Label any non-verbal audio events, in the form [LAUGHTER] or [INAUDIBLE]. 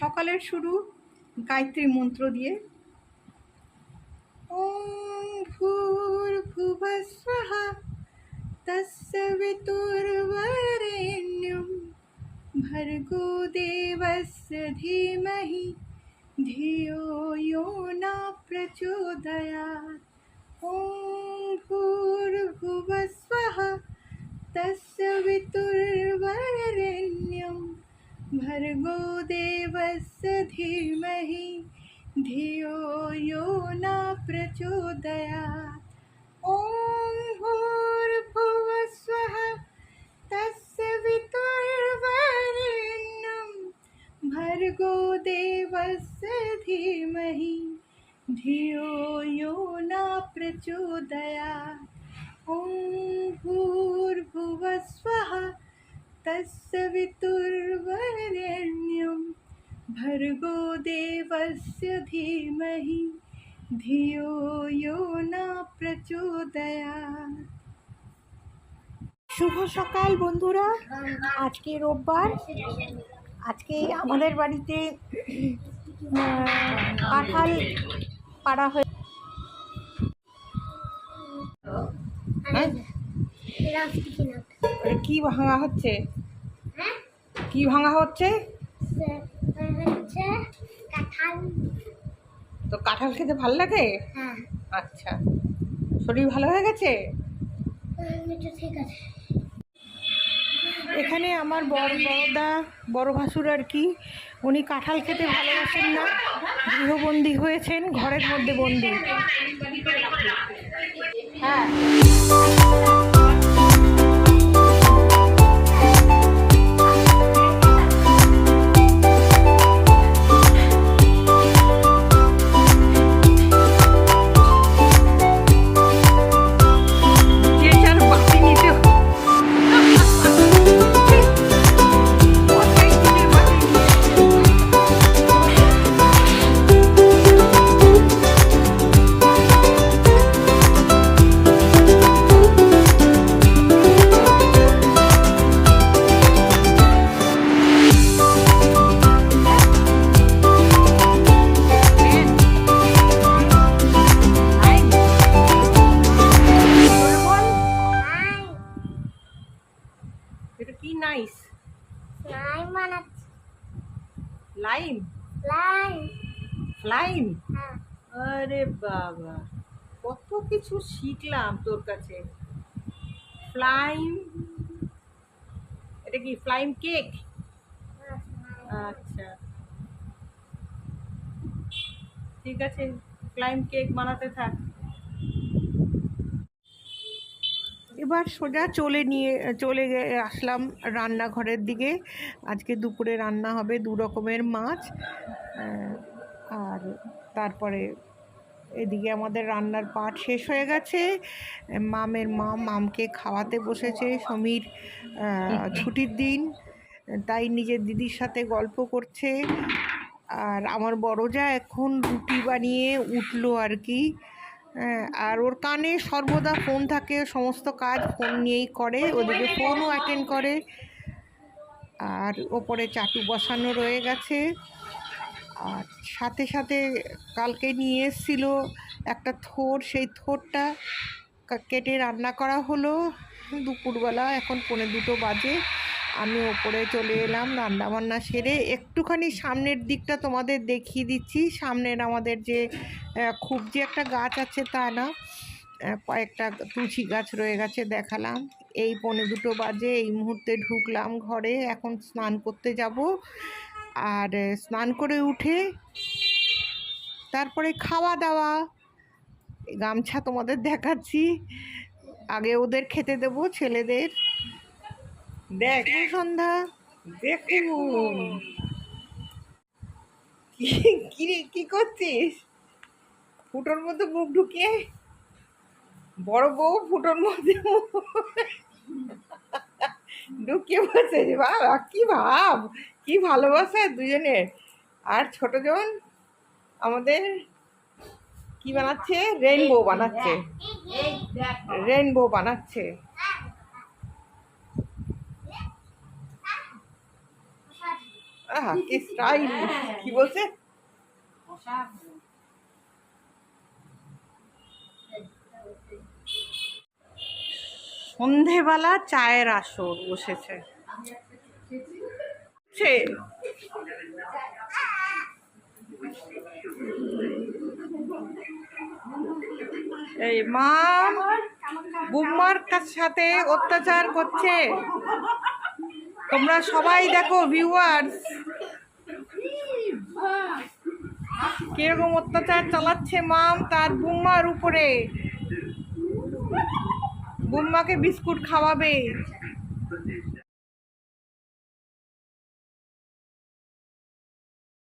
সকালের শুরু গায়ত্রী মন্ত্র দিয়ে। ওম ভূর্ভুবস্বঃ তস্য বিতুর্বরেণ্যম। ভর্গো দেবস্য ধীমহি, ধিয়ো यो ন প্রচোদয়াৎ। ওম ভূর্ভুবস্বঃ तस्वितुर्वरण्यम भर्गो देवस्य धीमहि, धियो यो न प्रचोदया ॐ भूर्भुवस्वः, तस्य वितुर्वरेण्यं। भर्गो देवस्य धीमहि, धियो यो न प्रचोदया भूर्भुवस्वः तस्य वितुर्वरेण्यं भर्गो देवस्य धीमहि धियो यो न প্রচোদয়াৎ শুভ সকাল বন্ধুরা আজকে রোববার আজকে আমাদের বাড়িতে আহ, কাঁঠাল পাড়া হয়ে হ্যাঁ? কি ভাঙা হচ্ছে? কি ভাঙা হচ্ছে? তো কাঁঠাল খেতে ভালো লাগে? হ্যাঁ। আচ্ছা। শরীর ভালো হয়ে গেছে? ঠিক আছে। এখানে আমার বড় বড়দা বড় ভাসুর আর কি উনি কাঁঠাল খেতে ভালোবাসেন না। গৃহবন্দী হয়েছেন ঘরের মধ্যে বন্দি। হ্যাঁ। কি নাইস? স্লাইম বানাচ্ছি। লাইম স্লাইম ফ্লাইম হ্যাঁ। আরে বাবা কত কিছু শিখলাম তোর কাছে। ফ্লাইম এটা কি ফ্লাইম কেক আচ্ছা। ঠিক আছে ফ্লাইম কেক বানাতে থাক। এবার সোজা চলে নিয়ে, চলে আসলাম রান্নাঘরের দিকে। আজকে দুপুরে রান্না হবে দু রকমের মাছ আর তারপরে এদিকে আমাদের রান্নার পাট শেষ হয়ে গেছে। মামের মা মামকে খাওয়াতে বসেছে সমীর ছুটির দিন, তাই নিজের দিদির সাথে গল্প করছে। আর আমার বড় যা এখন রুটি বানিয়ে উঠল আর কি। হ্যাঁ, আর ওর কানে সর্বদা ফোন থাকে সমস্ত কাজ ফোন নিয়েই করে ওদিকে ফোনও অ্যাটেন্ড করে। আর ওপরে চাটু বসানো রয়ে গেছে। আর সাথে সাথে কালকে নিয়ে এসেছিল একটা থোর সেই থোরটা কেটে রান্না করা হলো। দুপুরবেলা এখন পৌনে দুটো বাজে। আমি ওপরে চলে এলাম রান্না বান্না সেরে একটুখানি সামনের দিকটা তোমাদের দেখিয়ে দিচ্ছি। সামনের আমাদের যে খুব যে একটা গাছ আছে তা না কয়েকটা তুলসী গাছ রয়ে গেছে দেখালাম। এই পৌনে দুটো বাজে, এই মুহূর্তে ঢুকলাম ঘরে, এখন স্নান করতে যাব। আর স্নান করে উঠে তারপরে খাওয়া দাওয়া গামছা তোমাদের দেখাচ্ছি। আগে ওদের খেতে দেব, ছেলেদের দেখ এই সন্ধ্যা? দেখুন। কি- কি রে, কি করছিস? ফুটোর মধ্যে মুখ ঢুকিয়ে? বড় বউ ফুটোর মধ্যে ঢুকিয়ে বসে বাবা কি ভাব কি ভালোবাসা দুজনের আর ছোটজন আমাদের কি বানাচ্ছে? রেইনবো বানাচ্ছে। রেইনবো বানাচ্ছে। আহা কি [LAUGHS] স্টাইল কি বলছে? সন্ধেবেলা চায়ের আসর বসেছে। এই মা বুম্মার সাথে অত্যাচার করছে। তোমরা সবাই দেখো ভিউয়ার্স কীরকম অত্যাচার চালাচ্ছে মাম তার বুম্মার উপরে। বুম্মাকে বিস্কুট খাওয়াবে।